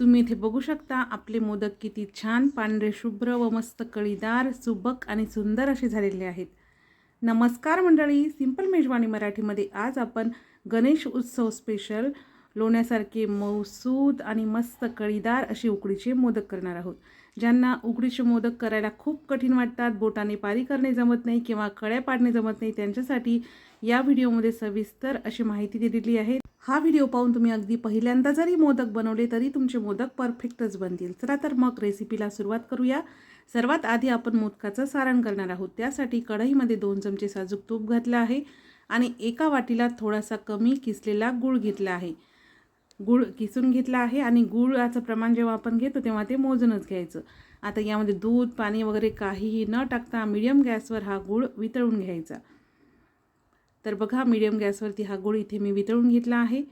तुम्ही इथे बघू शकता आपले मोदक किती छान पांढरे शुभ्र व मस्त कळीदार सुबक आणि सुंदर असे झालेले आहेत. नमस्कार मंडळी सिंपल मेजवानी मराठीमध्ये आज आपण गणेश उत्सव स्पेशल लोण्यासारखे मौसूद आणि मस्त कळीदार असे उकडीचे मोदक करणार आहोत. ज्यांना उकडीचे मोदक करायला खूप कठीण वाटतात बोटाने पारी करणे जमत नाही किंवा कळ्या पाडणे जमत नाही त्यांच्यासाठी या व्हिडिओमध्ये सविस्तर अशी माहिती दिलेली आहे. हा व्हिडिओ पाहून तुम्ही अगदी पहिल्यांदा जरी मोदक बनवले तरी तुमचे मोदक परफेक्टच बनतील. चला तर मग रेसिपीला सुरुवात करूया. सर्वात आधी आपण मोदकाचं सारण करणार आहोत. त्यासाठी कढईमध्ये दोन चमचे साजूक तूप घातलं आहे आणि एका वाटीला थोडासा कमी किसलेला गूळ घेतला आहे. गूळ किसून घेतला आहे आणि गुळाचं प्रमाण जेव्हा आपण घेतो तेव्हा ते मोजूनच घ्यायचं. आता यामध्ये दूध पाणी वगैरे काहीही न टाकता मिडियम गॅसवर हा गूळ वितळून घ्यायचा. तर बघा मिडियम गॅसवरती हा गूळ इथे मी वितळून घेतला आहे.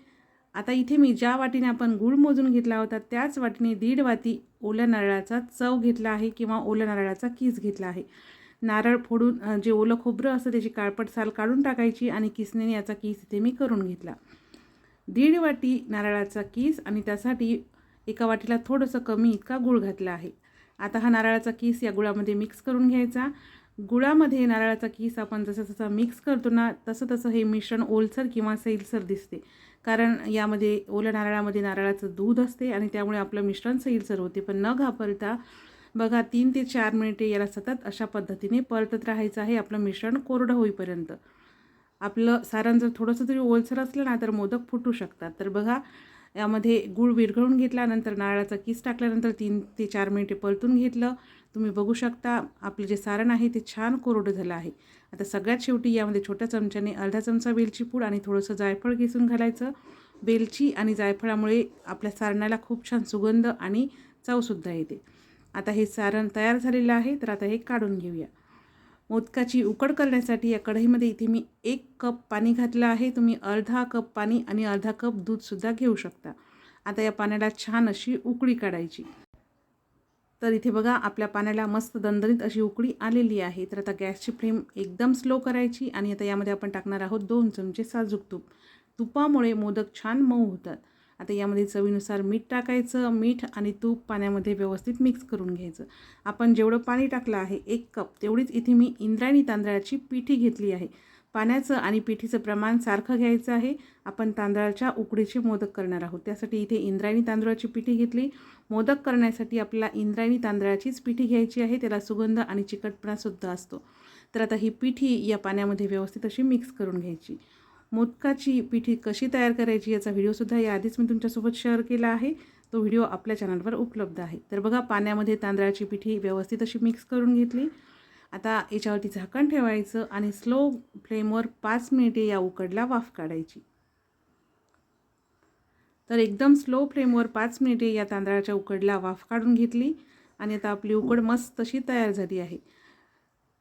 आता इथे मी ज्या वाटीने आपण गूळ मोजून घेतला होता त्याच वाटीने दीड वाटी ओल्या नारळाचा चव घेतला आहे किंवा ओल्या नारळाचा किस घेतला आहे. नारळ फोडून जे ओलं खोबरं असतं त्याची काळपट साल काढून टाकायची आणि किसनेने याचा किस इथे मी करून घेतला. दीड वाटी नारळाचा कीस आणि त्यासाठी एका वाटीला थोडंसं कमी इतका गूळ घातला आहे. आता हा नारळाचा कीस या गुळामध्ये मिक्स करून घ्यायचा. गुळामध्ये नारळाचा कीस आपण जसं जसा मिक्स करतो ना तसं तसं हे मिश्रण ओलसर किंवा सैलसर दिसते. कारण यामध्ये ओल्या नारळामध्ये नारळाचं दूध असते आणि त्यामुळे आपलं मिश्रण सैलसर होते. पण न घाबरता बघा तीन ते चार मिनिटे याला सतत अशा पद्धतीने परतत राहायचं आहे. आपलं मिश्रण कोरडं होईपर्यंत. आपलं सारण जर थोडंसं जरी ओलसर असलं ना तर मोदक फुटू शकतात. तर बघा यामध्ये गूळ विरघळून घेतल्यानंतर नारळाचा किस टाकल्यानंतर तीन ते चार मिनिटे परतून घेतलं. तुम्ही बघू शकता आपलं जे सारण आहे ते छान कोरडं झालं आहे. आता सगळ्यात शेवटी यामध्ये छोट्या चमच्याने अर्धा चमचा वेलची पूड आणि थोडंसं जायफळ किसून घालायचं. वेलची आणि जायफळामुळे आपल्या सारणाला खूप छान सुगंध आणि चवसुद्धा येते. आता हे सारण तयार झालेलं आहे तर आता हे काढून घेऊया. मोदकाची उकड करण्यासाठी या कढईमध्ये इथे मी एक कप पाणी घातलं आहे. तुम्ही अर्धा कप पाणी आणि अर्धा कप दूधसुद्धा घेऊ शकता. आता या पाण्याला छान अशी उकळी काढायची. तर इथे बघा आपल्या पाण्याला मस्त दणदणीत अशी उकळी आलेली आहे. तर आता गॅसची फ्लेम एकदम स्लो करायची आणि आता यामध्ये आपण टाकणार आहोत दोन चमचे साजूक तूप. तुपामुळे मोदक छान मऊ होतात. आता यामध्ये चवीनुसार मीठ टाकायचं मीठ आणि तूप पाण्यामध्ये व्यवस्थित मिक्स करून घ्यायचं. आपण जेवढं पाणी टाकलं आहे एक कप तेवढीच इथे मी इंद्रायणी तांदळाची पिठी घेतली आहे. पाण्याचं आणि पिठीचं प्रमाण सारखं घ्यायचं आहे. आपण तांदळाच्या उकडीचे मोदक करणार आहोत. त्यासाठी इथे इंद्रायणी तांदळाची पिठी घेतली. मोदक करण्यासाठी आपल्याला इंद्रायणी तांदळाचीच पिठी घ्यायची आहे. त्याला सुगंध आणि चिकटपणासुद्धा असतो. तर आता ही पिठी या पाण्यामध्ये व्यवस्थित अशी मिक्स करून घ्यायची. मोदकाची पिठी कशी तयार करायची याचा व्हिडिओसुद्धा याआधीच मी तुमच्यासोबत शेअर केला आहे. तो व्हिडिओ आपल्या चॅनलवर उपलब्ध आहे. तर बघा पाण्यामध्ये तांदळाची पिठी व्यवस्थित अशी मिक्स करून घेतली. आता याच्यावरती झाकण ठेवायचं आणि स्लो फ्लेमवर पाच मिनिटे या उकडला वाफ काढायची. तर एकदम स्लो फ्लेमवर पाच मिनिटे या तांदळाच्या उकडला वाफ काढून घेतली. आणि आता आपली उकड मस्त अशी तयार झाली आहे.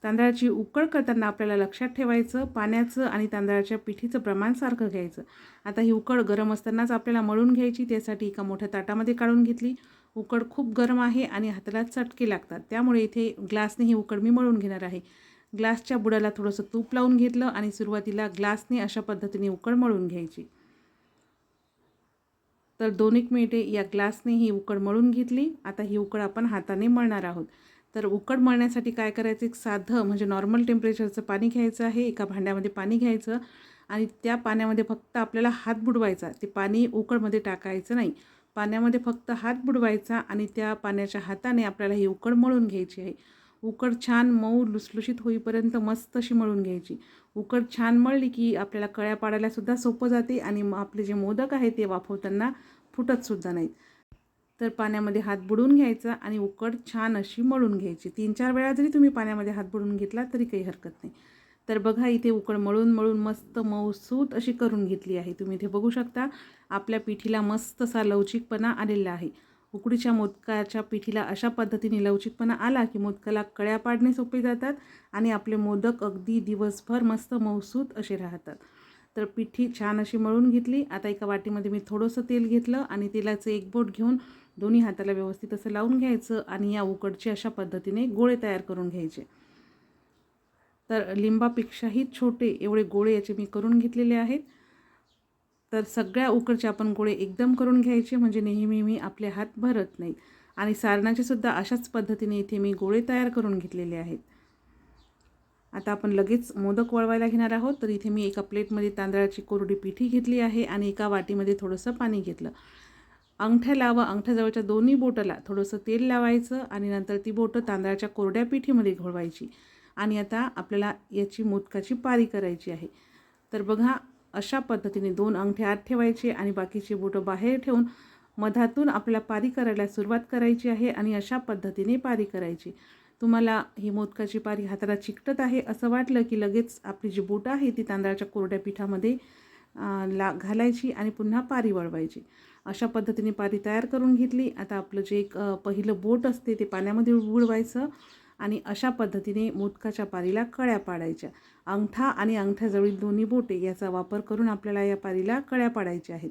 तांदळाची उकड करताना आपल्याला लक्षात ठेवायचं पाण्याचं आणि तांदळाच्या पिठीचं प्रमाण सारखं घ्यायचं. आता ही उकड गरम असतानाच आपल्याला मळून घ्यायची त्यासाठी एका मोठ्या ताटामध्ये काढून घेतली. उकड खूप गरम आहे आणि हाताला चटके लागतात. त्यामुळे इथे ग्लासने ही उकड मी मळून घेणार आहे. ग्लासच्या बुडाला थोडंसं तूप लावून घेतलं आणि सुरुवातीला ग्लासने अशा पद्धतीने उकड मळून घ्यायची. तर दोन एक मिनिटे या ग्लासने ही उकड मळून घेतली. आता ही उकड आपण हाताने मळणार आहोत. तर उकड मळण्यासाठी काय करायचं? एक साधं म्हणजे नॉर्मल टेम्परेचरचं पाणी घ्यायचं आहे एका भांड्यामध्ये पाणी घ्यायचं आणि त्या पाण्यामध्ये फक्त आपल्याला हात बुडवायचा. ते पाणी उकडमध्ये टाकायचं नाही. पाण्यामध्ये फक्त हात बुडवायचा आणि त्या पाण्याच्या हाताने आपल्याला ही उकड मळून घ्यायची आहे. उकड छान मऊ लुसलुशीत होईपर्यंत मस्त अशी मळून घ्यायची. उकड छान मळली की आपल्याला कळ्या पाडायलासुद्धा सोपं जाते आणि आपले जे मोदक आहे ते वाफवताना फुटतसुद्धा नाहीत. तर पाण्यामध्ये हात बुडून घ्यायचा आणि उकड छान अशी मळून घ्यायची. तीन चार वेळा जरी तुम्ही पाण्यामध्ये हात बुडून घेतला तरी काही हरकत नाही. तर बघा इथे उकड मळून मळून मस्त मऊसूत अशी करून घेतली आहे. तुम्ही इथे बघू शकता आपल्या पिठीला मस्त असा लवचिकपणा आलेला आहे. उकडीच्या मोदकाच्या पिठीला अशा पद्धतीने लवचिकपणा आला की मोदकाला कळ्या पाडणे सोपे जातात आणि आपले मोदक अगदी दिवसभर मस्त मऊसूत असे राहतात. तर पिठी छान अशी मळून घेतली. आता एका वाटीमध्ये मी थोडंसं तेल घेतलं आणि तेलाचं एक बोट घेऊन दोन्ही हाताला व्यवस्थित असं लावून घ्यायचं आणि या उकडचे अशा पद्धतीने गोळे तयार करून घ्यायचे. तर लिंबापेक्षाही छोटे एवढे गोळे याचे मी करून घेतलेले आहेत. तर सगळ्या उकडचे आपण गोळे एकदम करून घ्यायचे म्हणजे नेहमी मी आपले हात भरत नाहीत आणि सारणाचे सुद्धा अशाच पद्धतीने इथे मी गोळे तयार करून घेतलेले आहेत. आता आपण लगेच मोदक वळवायला घेणार आहोत. तर इथे मी एका प्लेटमध्ये तांदळाची कोरडी पिठी घेतली आहे आणि एका वाटीमध्ये थोडंसं पाणी घेतलं. अंगठ्याला व अंगठ्याजवळच्या दोन्ही बोटाला थोडंसं तेल लावायचं आणि नंतर ती बोटं तांदळाच्या कोरड्या पिठीमध्ये घोळवायची. आणि आता आपल्याला याची मोदकाची पारी करायची आहे. तर बघा अशा पद्धतीने दोन अंगठे आत ठेवायचे आणि बाकीची बोटं बाहेर ठेवून मधातून आपल्याला पारी करायला सुरुवात करायची आहे आणि अशा पद्धतीने पारी करायची. तुम्हाला ही मोदकाची पारी हाताला चिकटत आहे असं वाटलं की लगेच आपली जी बोटं आहे ती तांदळाच्या कोरड्या पिठामध्ये ला घालायची आणि पुन्हा पारी वळवायची. अशा पद्धतीने पारी तयार करून घेतली. आता आपलं जे एक पहिलं बोट असते ते पाण्यामध्ये बुडवायचं आणि अशा पद्धतीने मोदकाच्या पारीला कळ्या पाडायच्या. अंगठा आणि अंगठ्याजवळील दोन्ही बोटे याचा वापर करून आपल्याला या पारीला कळ्या पाडायच्या आहेत.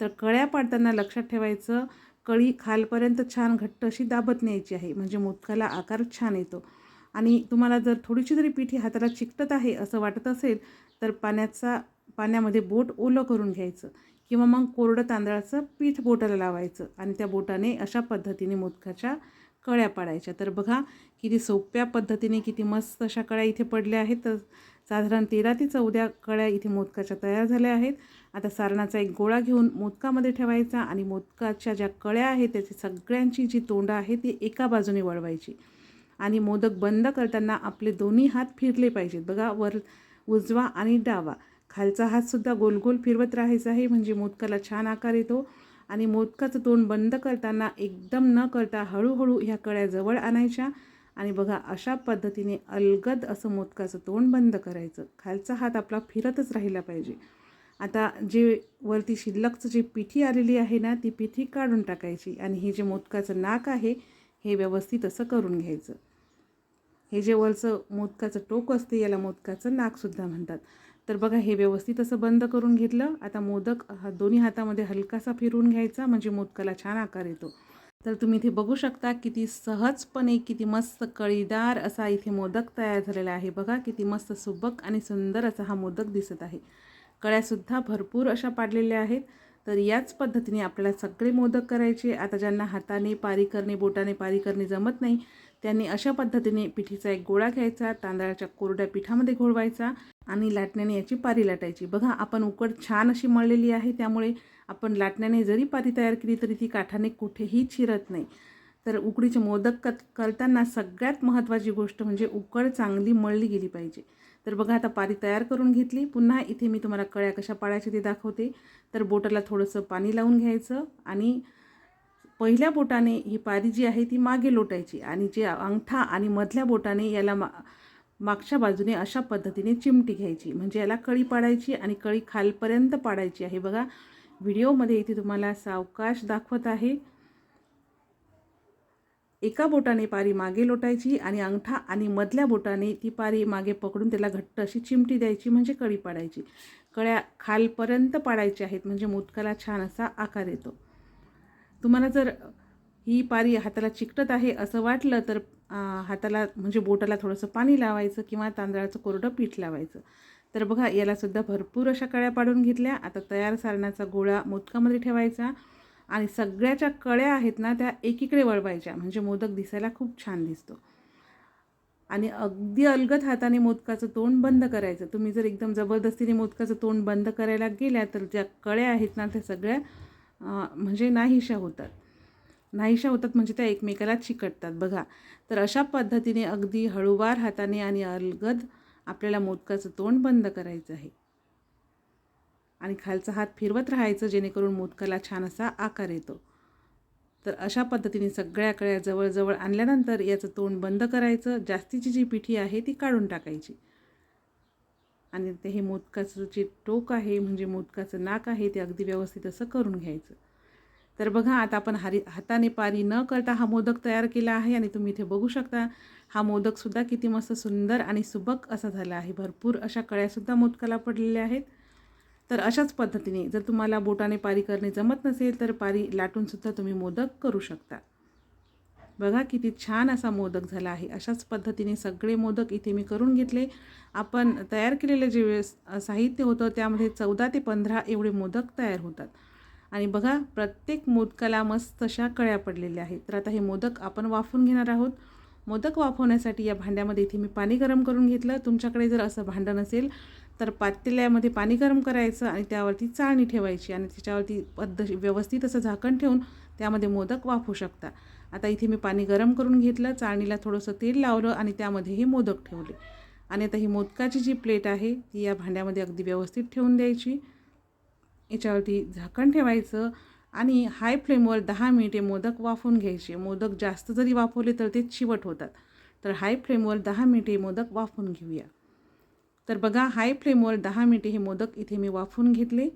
तर कळ्या पाडताना लक्षात ठेवायचं कळी खालपर्यंत छान घट्ट अशी दाबत न्यायची आहे. म्हणजे मोदकाला आकार छान येतो. आणि तुम्हाला जर थोडीशी जरी पिठी हाताला चिकटत आहे असं वाटत असेल तर पाण्याचा पाण्यामध्ये बोट ओलं करून घ्यायचं. किंवा मग कोरडं तांदळाचं पीठ बोटाला लावायचं. आणि त्या बोटाने अशा पद्धतीने मोदकाच्या कळ्या पाडायच्या. तर बघा किती सोप्या पद्धतीने किती मस्त अशा कळ्या इथे पडल्या आहेत. तर साधारण तेरा ते चौदा कळ्या इथे मोदकाच्या तयार झाल्या आहेत. आता सारणाचा एक गोळा घेऊन मोदकामध्ये ठेवायचा आणि मोदकाच्या ज्या कळ्या आहेत त्याची सगळ्यांची जी तोंडं आहे ती एका बाजूने वळवायची. आणि मोदक बंद करताना आपले दोन्ही हात फिरले पाहिजेत. बघा वर उजवा आणि डावा. खालचा हातसुद्धा गोल गोल फिरवत राहायचा आहे म्हणजे मोदकाला छान आकार येतो. आणि मोदकाचं तोंड बंद करताना एकदम न करता हळूहळू ह्या कळ्या जवळ आणायच्या. आणि बघा अशा पद्धतीने अलगद असं मोदकाचं तोंड बंद करायचं. खालचा हात आपला फिरतच राहिला पाहिजे. आता जे वरती शिल्लकचं जी पिठी आलेली आहे ना ती पिठी काढून टाकायची आणि हे जे मोदकाचं नाक आहे हे व्यवस्थित असं करून घ्यायचं. हे जे वरचं मोदकाचं टोक असते याला मोदकाचं नाकसुद्धा म्हणतात. तर बघा हे व्यवस्थित असं बंद करून घेतलं. आता मोदक हा दोन्ही हातामध्ये हलकासा फिरवून घ्यायचा म्हणजे मोदकाला छान आकार येतो. तर तुम्ही इथे बघू शकता किती सहजपणे किती मस्त कळीदार असा इथे मोदक तयार झालेला आहे. बघा किती मस्त सुबक आणि सुंदर असा हा मोदक दिसत आहे. कळ्यासुद्धा भरपूर अशा पाडलेल्या आहेत. तर याच पद्धतीने आपल्याला सगळे मोदक करायचे. आता ज्यांना हाताने पारी करणे बोटाने पारी करणे जमत नाही त्यांनी अशा पद्धतीने पिठीचा एक गोळा घ्यायचा तांदळाच्या कोरड्या पिठामध्ये घोळवायचा आणि लाटण्याने याची पारी लाटायची. बघा आपण उकड छान अशी मळलेली आहे. त्यामुळे आपण लाटण्याने जरी पारी तयार केली तरी ती काठाने कुठेही चिरत नाही. तर उकडीचे मोदक क करताना सगळ्यात महत्त्वाची गोष्ट म्हणजे उकड चांगली मळली गेली पाहिजे. तर बघा आता पारी तयार करून घेतली. पुन्हा इथे मी तुम्हाला कळ्या कशा पाळायच्या ते दाखवते. तर बोटाला थोडंसं पाणी लावून घ्यायचं आणि पहिल्या बोटाने ही पारी जी आहे ती मागे लोटायची आणि जे अंगठा आणि मधल्या बोटाने याला मा मागच्या बाजूने अशा पद्धतीने चिमटी घ्यायची. म्हणजे याला कळी पाडायची आणि कळी खालपर्यंत पाडायची आहे. बघा व्हिडिओमध्ये इथे तुम्हाला सावकाश दाखवत आहे. एका बोटाने पारी मागे लोटायची आणि अंगठा आणि मधल्या बोटाने ती पारी मागे पकडून त्याला घट्ट अशी चिमटी द्यायची म्हणजे कळी पाडायची. कळ्या खालपर्यंत पाडायच्या आहेत म्हणजे मोदकाला छान असा आकार येतो. तुम्हाला जर ही पारी हाताला चिकटत आहे असं वाटलं तर हाताला म्हणजे बोटाला थोडंसं पाणी लावायचं किंवा तांदळाचं कोरडं पीठ लावायचं. तर बघा यालासुद्धा भरपूर अशा कळ्या पाडून घेतल्या. आता तयार सारणाचा गोळा मोदकामध्ये ठेवायचा आणि सगळ्याच्या कळ्या आहेत ना त्या एकीकडे वळवायच्या. म्हणजे मोदक दिसायला खूप छान दिसतो. आणि अगदी अलगद हाताने मोदकाचं तोंड बंद करायचं. तुम्ही जर एकदम जबरदस्तीने मोदकाचं तोंड बंद करायला गेल्या तर ज्या कळ्या आहेत ना त्या सगळ्या म्हणजे नाहीशा होतात. नाहीशा होतात म्हणजे त्या एकमेकाला चिकटतात. बघा तर अशा पद्धतीने अगदी हळूवार हाताने आणि अलगद आपल्याला मोदकाचं तोंड बंद करायचं आहे. आणि खालचा हात फिरवत राहायचं जेणेकरून मोदकाला छान असा आकार येतो. तर अशा पद्धतीने सगळ्या कळ्या जवळजवळ आणल्यानंतर याचं तोंड बंद करायचं जास्तीची जी पिठी आहे ती काढून टाकायची. आणि ते हे मोदकाचं जे टोक आहे म्हणजे मोदकाचं नाक आहे ते अगदी व्यवस्थित असं करून घ्यायचं. तर बघा आता आपण हारी हाताने पारी न करता हा मोदक तयार केला आहे आणि तुम्ही इथे बघू शकता हा मोदकसुद्धा किती मस्त सुंदर आणि सुबक असा झाला आहे. भरपूर अशा कळ्यासुद्धा मोदकाला पडलेल्या आहेत. तर अशाच पद्धतीने जर तुम्हाला बोटाने पारी करणे जमत नसेल तर पारी लाटूनसुद्धा तुम्ही मोदक करू शकता. बघा किती छान असा मोदक झाला आहे. अशाच पद्धतीने सगळे मोदक इथे मी करून घेतले. आपण तयार केलेले जे साहित्य होतं त्यामध्ये चौदा ते पंधरा एवढे मोदक तयार होतात. आणि बघा प्रत्येक मोदकाला मस्त अशा कळ्या पडलेल्या आहेत. तर आता हे मोदक आपण वाफून घेणार आहोत. मोदक वाफवण्यासाठी या भांड्यामध्ये इथे मी पाणी गरम करून घेतलं. तुमच्याकडे जर असं भांडं नसेल तर पातेल्यामध्ये पाणी गरम करायचं आणि त्यावरती चाळणी ठेवायची आणि त्याच्यावरती पद्धत व्यवस्थित असं झाकण ठेवून त्यामध्ये मोदक वाफू शकता. आता इथे मी पाणी गरम करून घेतलं चाळणीला थोडंसं तेल लावलं आणि त्यामध्ये हे मोदक ठेवले. आणि आता ही मोदकाची जी प्लेट आहे ती या भांड्यामध्ये अगदी व्यवस्थित ठेवून द्यायची. याच्यावरती झाकण ठेवायचं आणि हाय फ्लेमवर दहा मिनिटे मोदक वाफवून घ्यायचे. मोदक जास्त जरी वाफवले तर ते चिवट होतात. तर हाय फ्लेमवर दहा मिनिटे मोदक वाफवून घेऊया. तर बघा हाय फ्लेमवर दहा मिनिटे हे मोदक इथे मी वाफवून घेतले.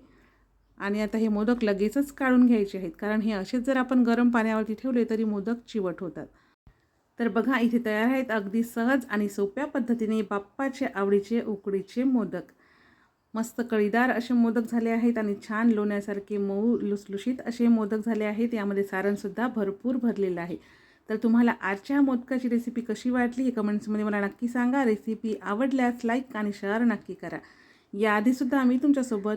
आणि आता हे मोदक लगेचच काढून घ्यायचे आहेत. कारण हे असेच जर आपण गरम पाण्यावरती ठेवले तरी मोदक चिवट होतात. तर बघा इथे तयार आहेत अगदी सहज आणि सोप्या पद्धतीने बाप्पाचे आवडीचे उकडीचे मोदक. मस्त कळीदार असे मोदक झाले आहेत आणि छान लोण्यासारखे मऊ लुसलुशीत असे मोदक झाले आहेत. यामध्ये सारणसुद्धा भरपूर भरलेलं आहे. तर तुम्हाला आजच्या मोदकाची रेसिपी कशी वाटली हे कमेंट्समध्ये मला नक्की सांगा. रेसिपी आवडल्यास लाईक आणि शेअर नक्की करा. याआधीसुद्धा आम्ही तुमच्यासोबत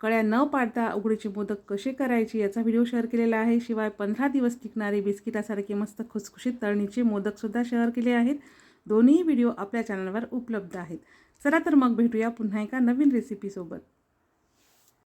कळ्या न पाडता उघडीचे मोदक कसे करायचे याचा व्हिडिओ शेअर केलेला आहे. शिवाय पंधरा दिवस टिकणारे बिस्किटासारखे मस्त खुसखुशीत तळणीचे मोदकसुद्धा शेअर केले आहेत. दोन्ही व्हिडिओ आपल्या चॅनलवर उपलब्ध आहेत. चला तर मग भेटूया पुन्हा एका नवीन रेसिपीसोबत